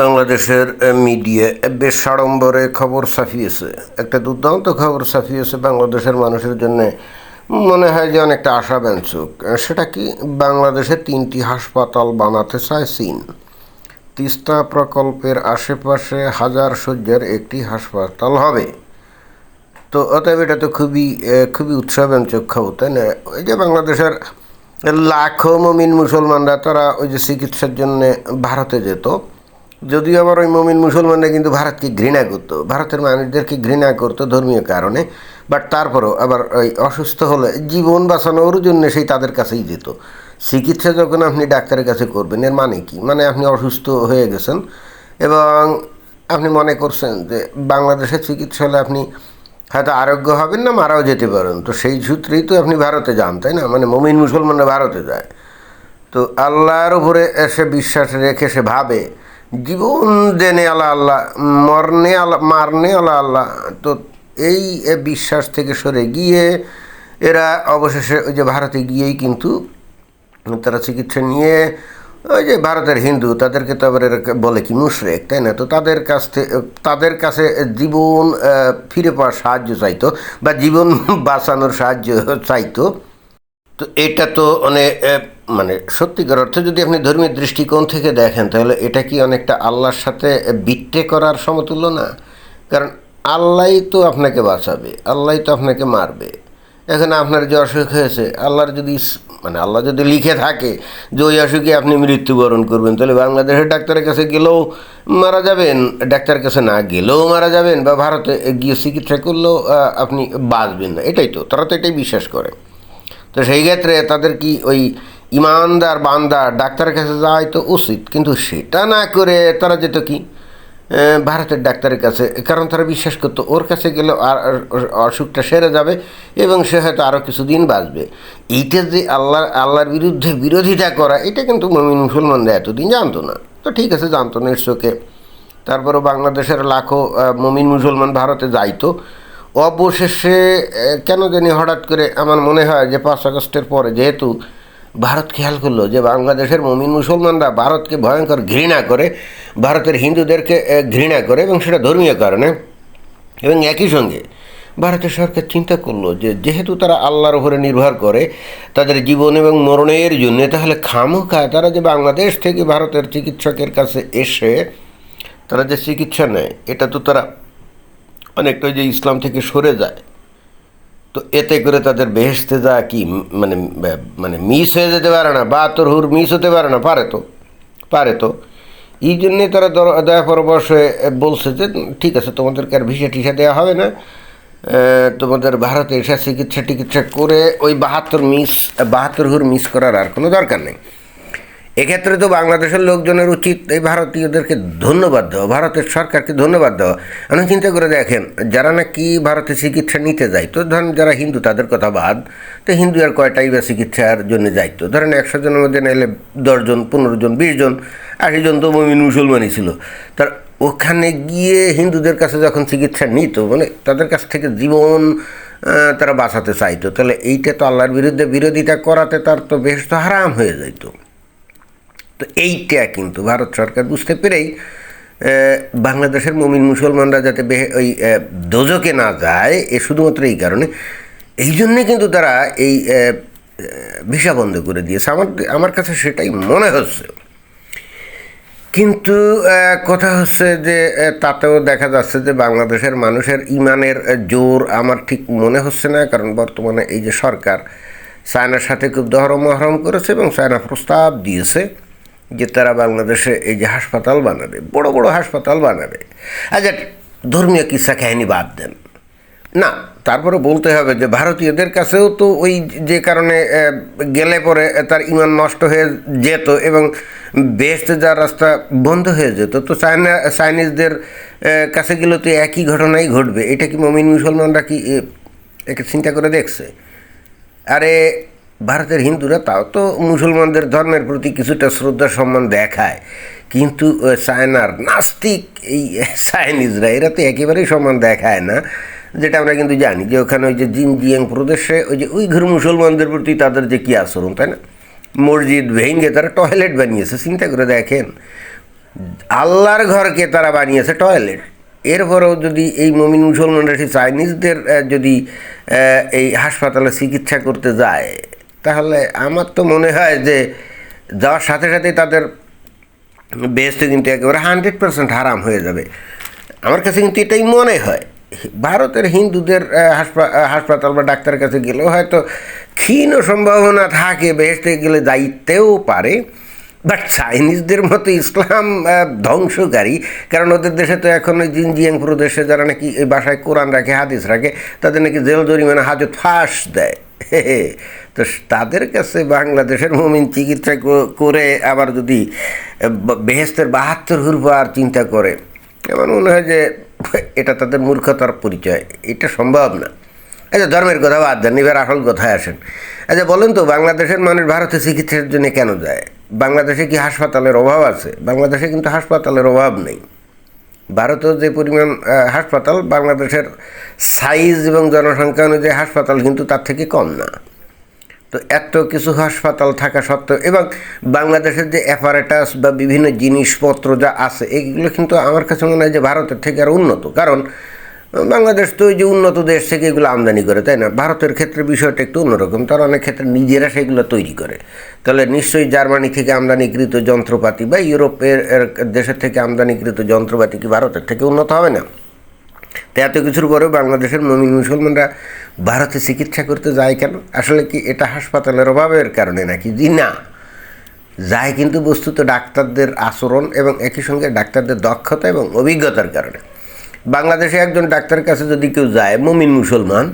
বাংলাদেশের মিডিয়া বেশ সাড়ম্বরে খবর ছাপিয়েছে। একটা দুর্দান্ত খবর ছাপিয়েছে বাংলাদেশের মানুষের জন্য। মনে হয় যে অনেকটা আশাব্যঞ্জক। সেটা কি বাংলাদেশে তিনটি হাসপাতাল বানাতে চায় চীন? তিস্তা প্রকল্পের আশেপাশে হাজার শয্যার একটি হাসপাতাল হবে। তো অতএব এটা তো খুবই খুবই উৎসাহব্যঞ্জক খবর, তাই না? ওই যে বাংলাদেশের লাখো মমিন মুসলমানরা, তারা ওই যে চিকিৎসার জন্য ভারতে যেত। যদিও আবার ওই মমিন মুসলমানরা কিন্তু ভারতকে ঘৃণা করতো। ভারতের মানুষদেরকে ঘৃণা করতো ধর্মীয় কারণে বাট তারপরেও আবার ওই অসুস্থ হলে জীবন বাঁচানোর জন্য সেই তাদের কাছেই যেত। চিকিৎসা যখন আপনি ডাক্তারের কাছে করবেন, এর মানে কি? মানে আপনি অসুস্থ হয়ে গেছেন এবং আপনি মনে করছেন যে বাংলাদেশের চিকিৎসা হলে আপনি হয়তো আরোগ্য হবেন না, মারাও যেতে পারেন। তো সেই সূত্রেই তো আপনি ভারতে যান, তাই না? মানে মমিন মুসলমানরা ভারতে যায়। তো আল্লাহর উপরে সে বিশ্বাস রেখে সে ভাবে জীবন দেনে আল্লাহ আল্লাহ, মরনে আল্লাহ, মারনে আল্লাহ আল্লাহ। তো এই বিশ্বাস থেকে সরে গিয়ে এরা অবশেষে ওই যে ভারতে গিয়েই কিন্তু তারা চিকিৎসা নিয়ে ওই যে ভারতের হিন্দু, তাদেরকে তো আবার বলে কি মুশরেক, তাই না? তো তাদের কাছ থেকে তাদের কাছে জীবন ফিরে পাওয়ার সাহায্য চাইতো বা জীবন বাঁচানোর সাহায্য চাইতো। তো এটা তো অনেক মানে সত্যিকার অর্থে যদি আপনি ধর্মীয় দৃষ্টিকোণ থেকে দেখেন, তাহলে এটা কি অনেকটা আল্লাহর সাথে বিট্টে করার সমতুল্য না? কারণ আল্লাহই তো আপনাকে বাঁচাবে আল্লাহ তো আপনাকে মারবে। এখানে আপনার যে অসুখ হয়েছে, আল্লাহর যদি মানে আল্লাহ যদি লিখে থাকে যে ওই অসুখে আপনি মৃত্যুবরণ করবেন, তাহলে বাংলাদেশের ডাক্তারের কাছে গেলেও মারা যাবেন, ডাক্তারের কাছে না গেলেও মারা যাবেন, বা ভারতে গিয়ে চিকিৎসা করলেও আপনি বাঁচবেন না। এটাই তো, তারা তো এটাই বিশ্বাস করে। তো সেই ক্ষেত্রে তাদের কি ওই ইমানদার বান্দার ডাক্তারের কাছে যাওয়াই তো উচিত। কিন্তু সেটা না করে তারা যেত কি? ভারতের ডাক্তারের কাছে কারণ তারা বিশ্বাস করতো ওর কাছে গেলে আর অসুখটা সেরে যাবে এবং সে হয়তো আরও কিছুদিন বাঁচবে। এইটা যে আল্লাহ, আল্লাহর বিরুদ্ধে বিরোধিতা করা, এটা কিন্তু মমিন মুসলমানরা এতদিন জানতো না। তো ঠিক আছে, জানতো না ইটসোকে তারপরও বাংলাদেশের লাখো মমিন মুসলমান ভারতে যাইতো। অবশেষে কেন জানি হঠাৎ করে আমার মনে হয় যে পাঁচ আগস্টের পরে যেহেতু ভারত খেয়াল করল যে বাংলাদেশের মমিন মুসলমানরা ভারতকে ভয়ঙ্কর ঘৃণা করে, ভারতের হিন্দুদেরকে ঘৃণা করে এবং সেটা ধর্মীয় কারণে এবং একই সঙ্গে ভারতের সরকার চিন্তা করল যে যেহেতু তারা আল্লাহর উপরে নির্ভর করে তাদের জীবন এবং মরণের জন্য, তাহলে খামোখা তারা যে বাংলাদেশ থেকে ভারতের চিকিৎসকের কাছে এসে তারা যে চিকিৎসা নেয়, এটা তো তারা অনেকটা যে ইসলাম থেকে সরে যায়। তো এতে করে তাদের বেহেসতে যা কি মানে মানে মিস হয়ে যেতে পারে না বা তোর হুর মিস হতে পারে না, পারে তো পারে তো। এই জন্যে তারা দয়া পরবশ বলছে যে, ঠিক আছে, তোমাদেরকে আর ভিসা টিসা দেওয়া হবে না। তোমাদের ভারতে এসে চিকিৎসা টিকিৎসা করে ওই বাহাত্তর মিস, বাহাত্তর হুর মিস করার আর কোনো দরকার নেই। এক্ষেত্রে তো বাংলাদেশের লোকজনের উচিত এই ভারতীয়দেরকে ধন্যবাদ দেওয়া, ভারতের সরকারকে ধন্যবাদ দেওয়া। আপনি চিন্তা করে দেখেন, যারা নাকি ভারতে চিকিৎসা নিতে যায়, তো ধরেন যারা হিন্দু, তাদের কথা বাদ, তো হিন্দু আর কয়টাই বা চিকিৎসার জন্য যাইতো ধরেন একশো জনের মধ্যে নাইলে দশজন পনেরো জন, বিশ জন, আশি জন তো মমিন মুসলমানই ছিল। তার ওখানে গিয়ে হিন্দুদের কাছে যখন চিকিৎসা নিত মানে তাদের কাছ থেকে জীবন তারা বাঁচাতে চাইতো। তাহলে এইটা তো আল্লাহর বিরুদ্ধে বিরোধিতা করাতে তার তো বেশ তো হারাম হয়ে যাইতো। তো এইটা কিন্তু ভারত সরকার বুঝতে পেরেই বাংলাদেশের মমিন মুসলমানরা যাতে বে- ওই দোজকে না যায়, এ শুধুমাত্র এই কারণে। এই জন্যে কিন্তু তারা এই ভিসা বন্ধ করে দিয়েছে। আমার আমার কাছে সেটাই মনে হচ্ছে। কিন্তু কথা হচ্ছে যে তাতেও দেখা যাচ্ছে যে বাংলাদেশের মানুষের ইমানের জোর আমার ঠিক মনে হচ্ছে না। কারণ বর্তমানে এই যে সরকার, চায়নার সাথে খুব দহরম মহরম করেছে এবং চায়না প্রস্তাব দিয়েছে। যে তারা বাংলাদেশে এই যে হাসপাতাল বানাবে, বড় বড় হাসপাতাল বানাবে। আচ্ছা ধর্মীয় কিসা কাহিনী বাদ দেন। না, তারপরে বলতে হবে যে ভারতীয়দের কাছেও তো ওই যে কারণে গেলে পরে তার ইমান নষ্ট হয়ে যেত এবং বেস্ট যার রাস্তা বন্ধ হয়ে যেত, তো চায়না, চাইনিজদের কাছে গেলে তো একই ঘটনাই ঘটবে। এটা কি মমিন মুসলমানরা কি একে চিন্তা করে দেখছে? আরে ভারতের হিন্দুরা তাও তো মুসলমানদের ধর্মের প্রতি কিছুটা শ্রদ্ধা, সম্মান দেখায়। কিন্তু চায়নার নাস্তিক এই চাইনিজরা, এরা তো একেবারেই সম্মান দেখায় না। যেটা আমরা কিন্তু জানি যে ওখানে ওই যে জিনজিয়াং প্রদেশে ওই যে উইঘুর মুসলমানদের প্রতি তাদের যে কী আচরণ, তাই না? মসজিদ ভেঙে তারা টয়লেট বানিয়েছে, চিন্তা করে দেখেন। আল্লাহর ঘরকে তারা বানিয়েছে টয়লেট। এরপরেও যদি এই মমিন মুসলমানরা, সেই চাইনিজদের যদি এই হাসপাতালে চিকিৎসা করতে যায় তাহলে আমার তো মনে হয় যে যাওয়ার সাথে সাথে তাদের বেস্ট কিন্তু একেবারে হান্ড্রেড পার্সেন্ট হারাম হয়ে যাবে। আমার কাছে কিন্তু এটাই মনে হয়। ভারতের হিন্দুদের হাসপাতাল বা ডাক্তারের কাছে গেলেও হয়তো ক্ষীণ সম্ভাবনা থাকে, বেহেস্তে গেলে যাইতেও পারে। বাট চাইনিজদের মতো ইসলাম ধ্বংসকারী, কারণ ওদের দেশে তো এখন ওই জিনজিয়াং প্রদেশে যারা নাকি বাসায় কোরআন রাখে, হাদিস রাখে, তাদের নাকি জেল জরিমানা হাজত ফাঁস দেয়। তো তাদের কাছে বাংলাদেশের মুমিন চিকিৎসা করে আবার যদি বেহেস্তের বাহাত্তর হুরবার চিন্তা করে, আমার মনে হয় যে এটা তাদের মূর্খতার পরিচয়, এটা সম্ভব না। আচ্ছা ধর্মের কথা বাদ দেন, এবার আসল কথায় আসেন। আচ্ছা বলেন তো, বাংলাদেশের মানুষ ভারতে চিকিৎসার জন্য কেন যায়? বাংলাদেশে কি হাসপাতালের অভাব আছে? বাংলাদেশে কিন্তু হাসপাতালের অভাব নেই। ভারতের যে পরিমাণ হাসপাতাল, বাংলাদেশের সাইজ এবং জনসংখ্যা অনুযায়ী হাসপাতাল কিন্তু তার থেকে কম না। তো এত কিছু হাসপাতাল থাকা সত্ত্বেও এবং বাংলাদেশের যে অ্যাপারেটাস বা বিভিন্ন জিনিসপত্র যা আছে, এগুলো কিন্তু আমার কাছে মনে হয় যে ভারতের থেকে আর উন্নত। কারণ, বাংলাদেশ তো ওই যে উন্নত দেশ থেকে এগুলো আমদানি করে, তাই না? ভারতের ক্ষেত্রে বিষয়টা একটু অন্যরকম। তারা অনেক ক্ষেত্রে নিজেরা সেগুলো তৈরি করে। তাহলে নিশ্চয়ই জার্মানি থেকে আমদানিকৃত যন্ত্রপাতি বা ইউরোপের দেশের থেকে আমদানিকৃত যন্ত্রপাতি কি ভারতের থেকে উন্নত হবে না? তো এত কিছুর পরেও বাংলাদেশের মমিন মুসলমানরা ভারতে চিকিৎসা করতে যায় কেন? আসলে কি এটা হাসপাতালের অভাবের কারণে নাকি? জি না। যায় কিন্তু বস্তুত ডাক্তারদের আচরণ এবং একই সঙ্গে ডাক্তারদের দক্ষতা এবং অভিজ্ঞতার কারণে। বাংলাদেশে একজন ডাক্তারের কাছে যদি কেউ যায়, মমিন মুসলমান,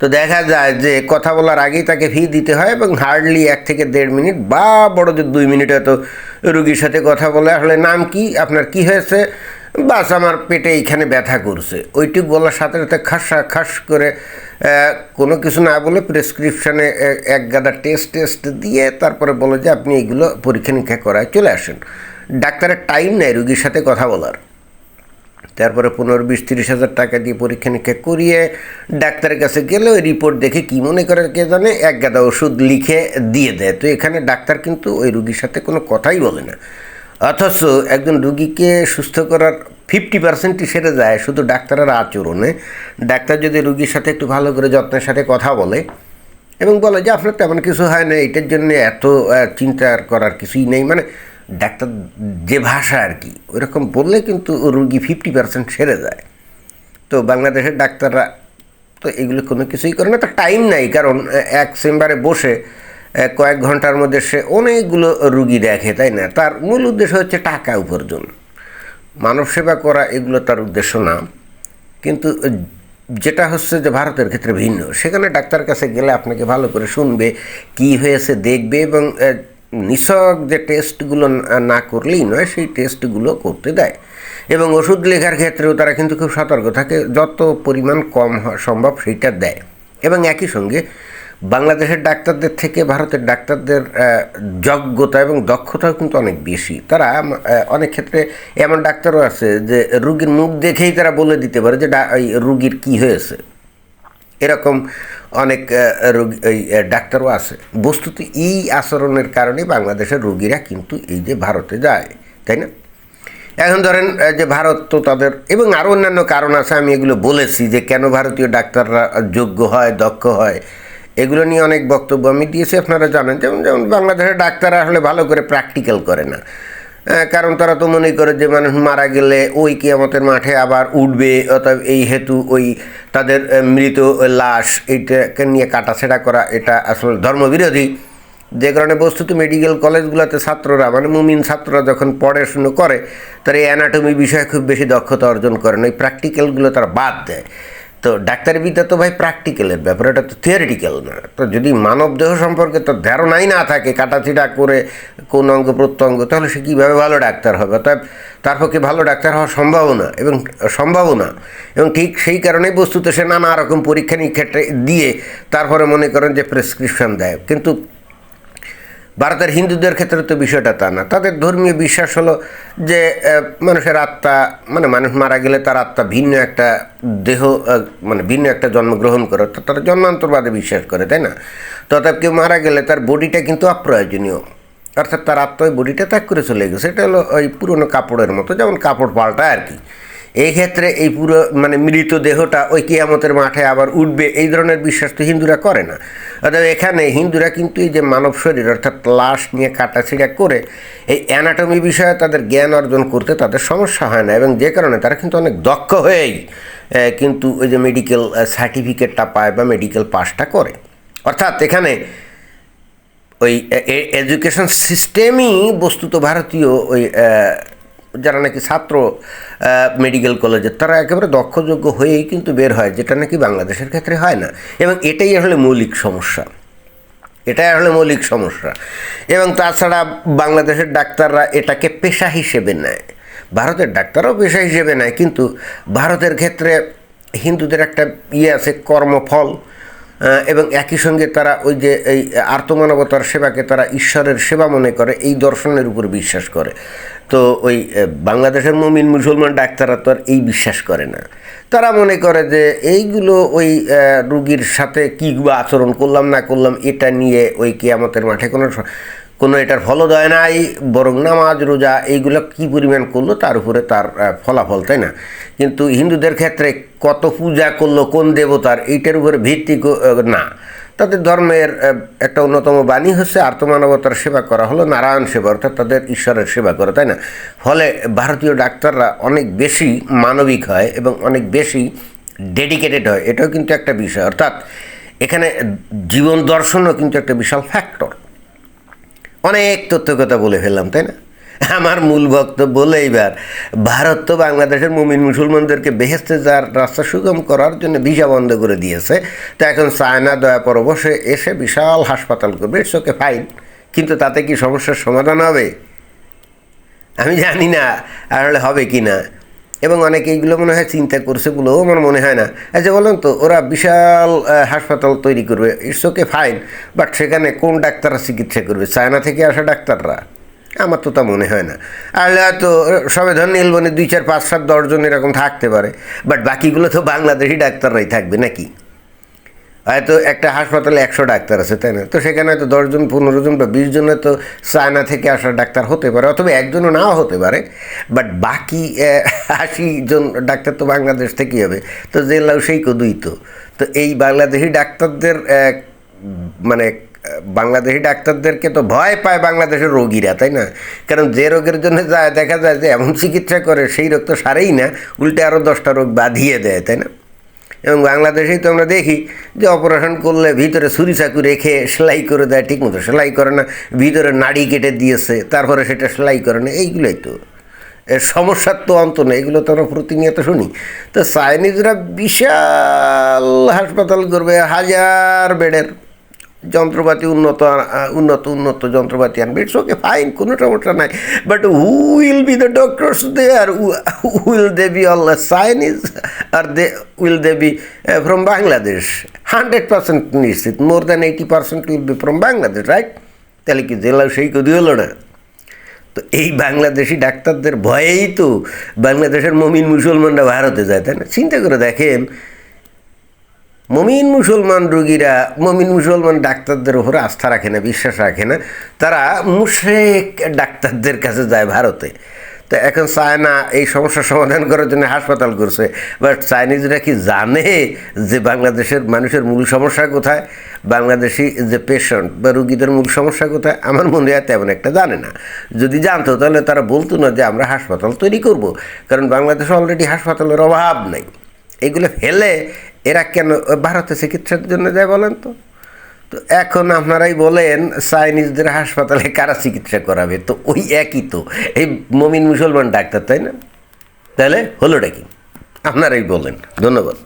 তো দেখা যায় যে কথা বলার আগেই তাকে ফি দিতে হয় এবং হার্ডলি এক থেকে দেড় মিনিট বা বড় যে দুই মিনিট হয়তো রুগীর সাথে কথা বলে, আসলে নাম কি, আপনার কি হয়েছে বাস আমার পেটে এইখানে ব্যথা করছে। ওইটুক বলার সাথে সাথে খাসা, খাস করে কোনো কিছু না বলে প্রেসক্রিপশানে এক গাদা টেস্ট টেস্ট দিয়ে তারপরে বলে যে আপনি এগুলো পরীক্ষা নিরীক্ষা করায় চলে আসেন। ডাক্তারের টাইম নেই রুগীর সাথে কথা বলার। তারপরে পনেরো, বিশ, তিরিশ হাজার টাকা দিয়ে পরীক্ষা নিরীক্ষা করিয়ে ডাক্তারের কাছে গেলে ওই রিপোর্ট দেখে কী মনে করে কে জানে, এক গাদা ওষুধ লিখে দিয়ে দেয়। তো এখানে ডাক্তার কিন্তু ওই রুগীর সাথে কোনো কথাই বলে না। অথচ একজন রুগীকে সুস্থ করার ফিফটি পার্সেন্টই সেরে যায় শুধু ডাক্তারের আচরণে। ডাক্তার যদি রুগীর সাথে একটু ভালো করে যত্নের সাথে কথা বলে এবং বলে যে, আপনার তেমন কিছু হয় না, এটার জন্য এত চিন্তা করার কিছুই নেই। মানে ডাক্তার যে ভাষা আর কি, ওইরকম বললে কিন্তু রুগী ফিফটি পার্সেন্ট সেরে যায়। তো বাংলাদেশের ডাক্তাররা তো এগুলো কোনো কিছুই করে না। তো টাইম নাই, কারণ এক চেম্বারে বসে কয়েক ঘণ্টার মধ্যে সে অনেকগুলো রুগী দেখে, তাই না? তার মূল উদ্দেশ্য হচ্ছে টাকা উপার্জন। মানব সেবা করা এগুলো তার উদ্দেশ্য না। কিন্তু যেটা হচ্ছে যে ভারতের ক্ষেত্রে ভিন্ন। সেখানে ডাক্তার কাছে গেলে আপনাকে ভালো করে শুনবে, কি হয়েছে দেখবে এবং নিছক যে টেস্টগুলো না- করলেই নয়, সেই টেস্টগুলো করতে দেয়। এবং ওষুধ লেখার ক্ষেত্রেও তারা কিন্তু খুব সতর্ক থাকে, যত পরিমাণ কম সম্ভব সেইটা দেয়। এবং একই সঙ্গে বাংলাদেশের ডাক্তারদের থেকে ভারতের ডাক্তারদের যোগ্যতা এবং দক্ষতাও কিন্তু অনেক বেশি। তারা অনেক ক্ষেত্রে এমন ডাক্তারও আছে যে রুগীর মুখ দেখেই তারা বলে দিতে পারে যে রুগীর কী হয়েছে? এরকম অনেক রোগী ডাক্তারও আছে। বস্তুত এই আচরণের কারণে বাংলাদেশের রোগীরা কিন্তু এই যে ভারতে যায়, তাই না? এখন ধরেন যে ভারত তো তাদের, এবং আরও অন্যান্য কারণ আছে, আমি এগুলো বলেছি যে কেন ভারতীয় ডাক্তাররা যোগ্য হয়, দক্ষ হয়। এগুলো নিয়ে অনেক বক্তব্য আমি দিয়েছি, আপনারা জানেন। যেমন যেমন বাংলাদেশের ডাক্তাররা আসলে ভালো করে প্র্যাকটিক্যাল করে না। কারণ তারা তো মনে করে যে মানুষ মারা গেলে ওই কিয়ামতের মাঠে আবার উঠবে, অতএব এই হেতু, ওই তাদের মৃত লাশ এইটাকে নিয়ে কাটাছেড়া করা, এটা আসলে ধর্মবিরোধী। যে কারণে বস্তুত মেডিকেল কলেজগুলোতে ছাত্ররা মানে মুমিন ছাত্ররা যখন পড়াশুনো করে, তারা এই অ্যানাটমি বিষয়ে খুব বেশি দক্ষতা অর্জন করে না এই প্র্যাকটিক্যালগুলো তারা বাদ দেয়। তো ডাক্তারবিদ্যা তো ভাই প্র্যাকটিক্যালের ব্যাপার, এটা তো থিওরিটিক্যাল না। তো যদি মানব দেহ সম্পর্কে তো ধারণাই না থাকে, কাটাছিটা করে কোন অঙ্গ প্রত্যঙ্গ, তাহলে সে কীভাবে ভালো ডাক্তার হবে? অতএব তার পক্ষে ভালো ডাক্তার হওয়া সম্ভাবনা এবং সম্ভাবনা এবং ঠিক সেই কারণেই বস্তুত সে নানা রকম পরীক্ষা নিরীক্ষা দিয়ে তারপরে মনে করেন যে প্রেসক্রিপশন দেয়। কিন্তু ভারতের হিন্দুদের ক্ষেত্রে তো বিষয়টা তা না। তাদের ধর্মীয় বিশ্বাস হলো যে মানুষের আত্মা মানে মানুষ মারা গেলে তার আত্মা ভিন্ন একটা দেহ মানে ভিন্ন একটা জন্মগ্রহণ করে তো তারা জন্মান্তরবাদে বিশ্বাস করে, তাই না? তথাপি কেউ মারা গেলে তার বডিটা কিন্তু অপ্রয়োজনীয়। অর্থাৎ তার আত্মা ওই বডিটা ত্যাগ করে চলে গেছে। এটা হলো ওই পুরনো কাপড়ের মতো, যেমন কাপড় পাল্টায় আর কি। এই ক্ষেত্রে এই পুরো মানে মৃত দেহটা ওই কিয়ামতের মাঠে আবার উঠবে, এই ধরনের বিশ্বাস তো হিন্দুরা করে না। অর্থাৎ এখানে হিন্দুরা কিন্তু এই যে মানব শরীর, অর্থাৎ লাশ নিয়ে কাটাছিড়া করে এই অ্যানাটমি বিষয়ে তাদের জ্ঞান অর্জন করতে তাদের সমস্যা হয় না। এবং যে কারণে তারা কিন্তু অনেক দক্ষ হয়েই কিন্তু ওই যে মেডিকেল সার্টিফিকেটটা পায় বা মেডিকেল পাসটা করে। অর্থাৎ এখানে ওই এডুকেশন সিস্টেমই বস্তুত ভারতীয় ওই যারা নাকি ছাত্র মেডিকেল কলেজের তারা একেবারে দক্ষযোগ্য হয়েই কিন্তু বের হয়, যেটা নাকি বাংলাদেশের ক্ষেত্রে হয় না। এবং এটাই আসলে মৌলিক সমস্যা। এটাই আসলে মৌলিক সমস্যা। এবং তাছাড়া বাংলাদেশের ডাক্তাররা এটাকে পেশা হিসেবে নেয়। ভারতের ডাক্তারও পেশা হিসেবে নেয়, কিন্তু ভারতের ক্ষেত্রে হিন্দুদের একটা ইয়ে আছে, কর্মফল। এবং একই সঙ্গে তারা ওই যে এই আর্তমানবতার সেবাকে তারা ঈশ্বরের সেবা মনে করে, এই দর্শনের উপর বিশ্বাস করে। তো ওই বাংলাদেশের মমিন মুসলমান ডাক্তাররা তো আর এই বিশ্বাস করে না। তারা মনে করে যে এইগুলো ওই রুগীর সাথে কী আচরণ করলাম না করলাম, এটা নিয়ে ওই কেয়ামতের মাঠে কোনো কোনো এটার ফলদয় নাই, বরং নামাজ, রোজা এইগুলো কি পরিমাণ করল তার উপরে তার ফলাফল, তাই না? কিন্তু হিন্দুদের ক্ষেত্রে কত পূজা করল, কোন দেবতার, এইটার উপরে ভিত্তি না। তাদের ধর্মের একটা অন্যতম বাণী হচ্ছে আর্তমানবতার সেবা করা হলো, নারায়ণ সেবা, অর্থাৎ তাদের ঈশ্বরের সেবা করে, তাই না? ফলে ভারতীয় ডাক্তাররা অনেক বেশি মানবিক হয় এবং অনেক বেশি ডেডিকেটেড হয়, এটাও কিন্তু একটা বিষয়। অর্থাৎ এখানে জীবন দর্শনও কিন্তু একটা বিশাল ফ্যাক্টর। অনেক তথ্য কথা বলে ফেললাম, তাই না? আমার মূল বক্তব্য বলে এইবার, ভারত তো বাংলাদেশের মুমিন মুসলমানদেরকে বেহেস্তে যাওয়ার রাস্তা সুগম করার জন্য ভিসা বন্ধ করে দিয়েছে, তো এখন চায়না দয়া পরবশে এসে বিশাল হাসপাতাল করবে ইটস ওকে ফাইন কিন্তু তাতে কি সমস্যার সমাধান হবে? আমি জানি না আসলে হবে কি না। এবং অনেকে এইগুলো মনে হয় চিন্তা করছে বলেও আমার মনে হয় না। আচ্ছা বলেন তো, ওরা বিশাল হাসপাতাল তৈরি করবে। ইটস ওকে ফাইন বাট সেখানে কোন ডাক্তাররা চিকিৎসা করবে? চায়না থেকে আসা ডাক্তাররা? আমার তো তা মনে হয় না। আর হয়তো সবে ধর নীলবনে দুই, চার, পাঁচ, সাত দশজন এরকম থাকতে পারে। বাট বাকিগুলো তো বাংলাদেশি ডাক্তাররাই থাকবে নাকি? হয়তো একটা হাসপাতালে একশো ডাক্তার আছে, তাই না? তো সেখানে হয়তো দশজন পনেরো জন বা বিশ জনের তো চায়না থেকে আসা ডাক্তার হতে পারে, অথবা একজনও নাও হতে পারে বাট বাকি আশি জন ডাক্তার তো বাংলাদেশ থেকেই হবে, তো জেলাও সেই কদুই তো। তো এই বাংলাদেশি ডাক্তারদের মানে বাংলাদেশি ডাক্তারদেরকে তো ভয় পায় বাংলাদেশের রোগীরা, তাই না? কারণ যে রোগের জন্য যায় দেখা যায় যে এমন চিকিৎসা করে, সেই রোগ তো সারেই না, উল্টে আরও দশটা রোগ বাঁধিয়ে দেয়, তাই না? এবং বাংলাদেশেই তো আমরা দেখি যে অপারেশন করলে ভিতরে ছুরি চাকু রেখে সেলাই করে দেয়, ঠিকমতো সেলাই করে না, ভিতরে নাড়ি কেটে দিয়েছে, তারপরে সেটা সেলাই করে না, এইগুলোই তো। এর সমস্যার তো অন্ত নেই, এগুলো তো আমরা প্রতিনিয়ত শুনি। তো চাইনিজরা বিশাল হাসপাতাল করবে, হাজার বেডের। যন্ত্রপাতি উন্নত উন্নত উন্নত যন্ত্রপাতি আনবে। ইটস ওকে ফাইন কোনো সমস্যা নাই। But who will be the doctors they are will they be all Chinese are they will they be from Bangladesh hundred percent নিশ্চিত। More than eighty percent will be from Bangladesh right তাহলে কি জেলা সেই কদি হলো না? তো এই বাংলাদেশি ডাক্তারদের ভয়েই তো বাংলাদেশের মমিন মুসলমানরা ভারতে যায়, তাই না? চিন্তা করে দেখেন মমিন মুসলমান রোগীরা, মমিন মুসলমান ডাক্তারদের উপরে আস্থা রাখে না, বিশ্বাস রাখে না। তারা মুশেক ডাক্তারদের কাছে যায় ভারতে। তো এখন চায়না এই সমস্যার সমাধান করার জন্য হাসপাতাল করছে। বাট চাইনিজরা কি জানে যে বাংলাদেশের মানুষের মূল সমস্যা কোথায়? বাংলাদেশি যে পেশেন্ট বা রুগীদের মূল সমস্যা কোথায়? আমার মনে হয় তেমন একটা জানে না। যদি জানতো, তাহলে তারা বলতো না যে আমরা হাসপাতাল তৈরি করব। কারণ বাংলাদেশে অলরেডি হাসপাতালের অভাব নেই। এগুলো ফেলে এরা কেন ভারতে চিকিৎসার জন্য যায় বলেন তো? তো এখন আপনারাই বলেন, চাইনিজদের হাসপাতালে কারা চিকিৎসা করাবে? তো ওই একই তো। এই মমিন মুসলমান ডাক্তার, তাই না? তাহলে হলোটা কি? আপনারাই বলেন। ধন্যবাদ।